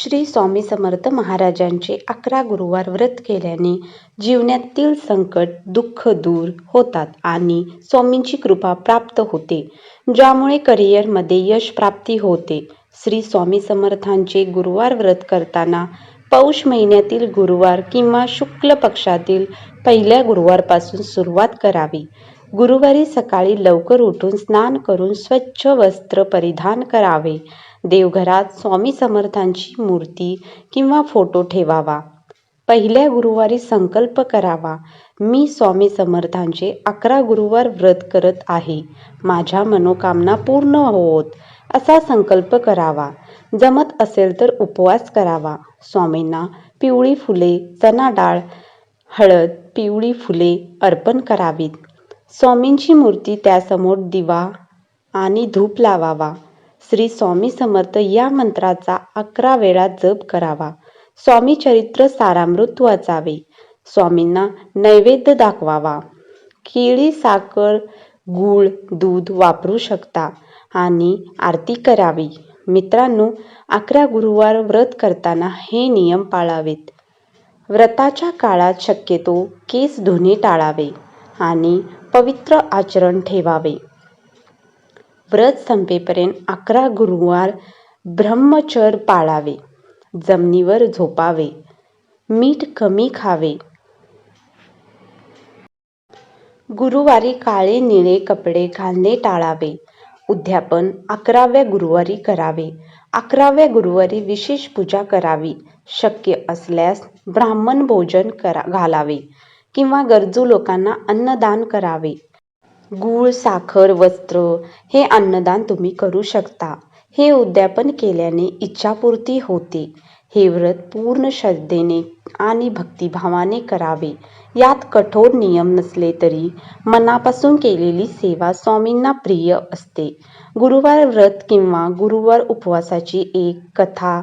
श्री स्वामी समर्थ महाराजांचे अकरा गुरुवार व्रत केल्याने जीवनातील संकट दुःख दूर होतात आणि स्वामींची कृपा प्राप्त होते ज्यामुळे करिअरमध्ये यश प्राप्ती होते. श्री स्वामी समर्थांचे गुरुवार व्रत करताना पौष महिन्यातील गुरुवार किंवा शुक्ल पक्षातील पहिल्या गुरुवारपासून सुरुवात करावी. गुरुवारी सकाळी लवकर उठून स्नान करून स्वच्छ वस्त्र परिधान करावे. देवघरात स्वामी समर्थांची मूर्ती किंवा फोटो ठेवावा. पहिल्या गुरुवारी संकल्प करावा. मी स्वामी समर्थांचे अकरा गुरुवार व्रत करत आहे. माझ्या मनोकामना पूर्ण होत असा संकल्प करावा. जमत असेल तर उपवास करावा. स्वामींना पिवळी फुले चना डाळ हळद पिवळी फुले अर्पण करावीत. स्वामींची मूर्ती त्यासमोर दिवा आणि धूप लावावा. श्री स्वामी समर्थ या मंत्राचा अकरा वेळा जप करावा. स्वामी चरित्र सारामृत वाचावे. स्वामींना नैवेद्य दाखवावा. केळी साखर गूळ दूध वापरू शकता आणि आरती करावी. मित्रांनो अकरा गुरुवार व्रत करताना हे नियम पाळावेत. व्रताच्या काळात शक्यतो केस धुणे टाळावे आणि पवित्र आचरण ठेवावे. व्रत संपेपर्यंत अकरा गुरुवार ब्रह्मचर पाळावे जमिनीवर झोपावे मीठ कमी खावे. गुरुवारी काळे निळे कपडे घालणे टाळावे. उद्यापन अकराव्या गुरुवारी करावे. अकराव्या गुरुवारी विशेष पूजा करावी. शक्य असल्यास ब्राह्मण भोजन करा घालावे किंवा गरजू लोकांना अन्नदान करावे. गूळ साखर वस्त्र हे अन्नदान तुम्ही करू शकता. हे उद्यापन केल्याने इच्छापूर्ती होते. हे व्रत पूर्ण श्रद्धेने आणि भक्तिभावाने करावे. यात कठोर नियम नसले तरी मनापासून केलेली सेवा स्वामींना प्रिय असते. गुरुवार व्रत किंवा गुरुवार उपवासाची एक कथा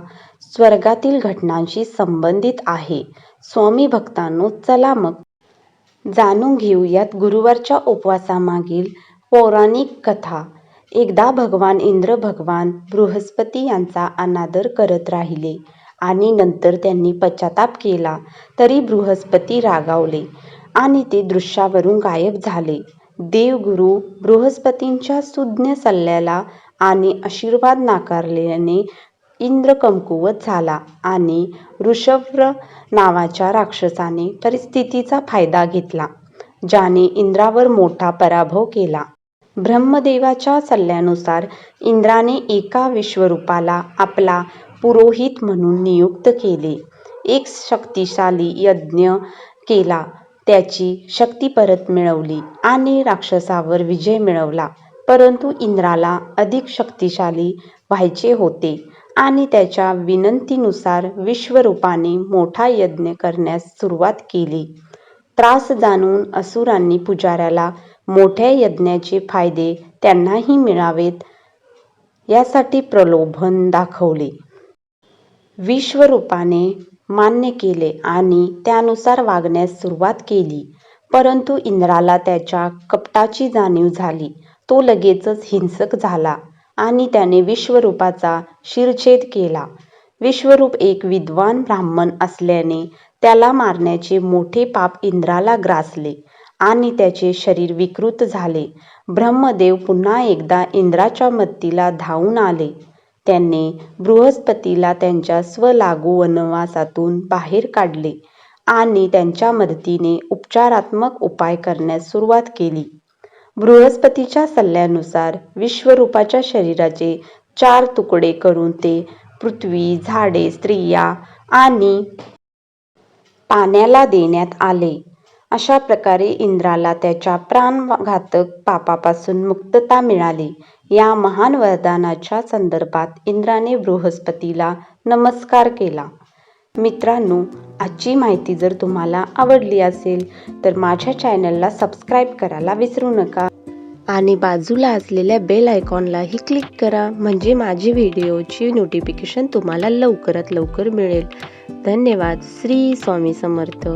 स्वर्गातील घटनांशी संबंधित आहे. स्वामी भक्तांनो चला मग जाणून घेऊयात गुरुवारच्या उपवासामागील पौराणिक कथा. एकदा भगवान इंद्र भगवान बृहस्पती यांचा अनादर करत राहिले आणि नंतर त्यांनी पश्चाताप केला तरी बृहस्पती रागावले आणि ते दृश्यावरून गायब झाले. देवगुरु बृहस्पतींच्या सुज्ञ सल्ल्याला आणि आशीर्वाद नाकारल्याने इंद्र कमकुवत झाला आणि ऋषभ्र नावाच्या राक्षसाने परिस्थितीचा फायदा घेतला ज्याने इंद्रावर मोठा पराभव केला. ब्रह्मदेवाच्या सल्ल्यानुसार इंद्राने एका विश्वरूपाला आपला पुरोहित म्हणून नियुक्त केले. एक शक्तिशाली यज्ञ केला त्याची शक्ती परत मिळवली आणि राक्षसावर विजय मिळवला. परंतु इंद्राला अधिक शक्तिशाली व्हायचे होते. आणि त्याच्या विनंतीनुसार विश्वरूपाने मोठा यज्ञ करण्यास सुरुवात केली. त्रास जाणून असुरांनी पुजाऱ्याला मोठ्या यज्ञाचे फायदे त्यांनाही मिळावेत यासाठी प्रलोभन दाखवले. विश्वरूपाने मान्य केले आणि त्यानुसार वागण्यास सुरुवात केली. परंतु इंद्राला त्याच्या कपटाची जाणीव झाली. तो लगेचच हिंसक झाला. आणि त्याने विश्वरूपाचा शिरछेद केला. विश्वरूप एक विद्वान ब्राह्मण असल्याने त्याला मारण्याचे मोठे पाप इंद्राला ग्रासले आणि त्याचे शरीर विकृत झाले. ब्रह्मदेव पुन्हा एकदा इंद्राच्या मदतीला धावून आले. त्यांनी बृहस्पतीला त्यांच्या स्वलागू वनवासातून बाहेर काढले आणि त्यांच्या मदतीने उपचारात्मक उपाय करण्यास सुरुवात केली. बृहस्पतीच्या सल्ल्यानुसार विश्वरूपाच्या शरीराचे चार तुकडे करून ते पृथ्वी झाडे स्त्रिया आणि पाण्याला देण्यात आले. अशा प्रकारे इंद्राला त्याच्या प्राणघातक पापापासून मुक्तता मिळाली. या महान वरदानाच्या संदर्भात इंद्राने बृहस्पतीला नमस्कार केला. मित्रांनो आजची माहिती जर तुम्हाला आवडली असेल तर माझ्या चॅनलला सबस्क्राईब करायला विसरू नका. आणि बाजूला असलेल्या बेल आयकॉनलाही क्लिक करा म्हणजे माझी व्हिडिओची नोटिफिकेशन तुम्हाला लवकरात लवकर मिळेल. धन्यवाद. श्री स्वामी समर्थ.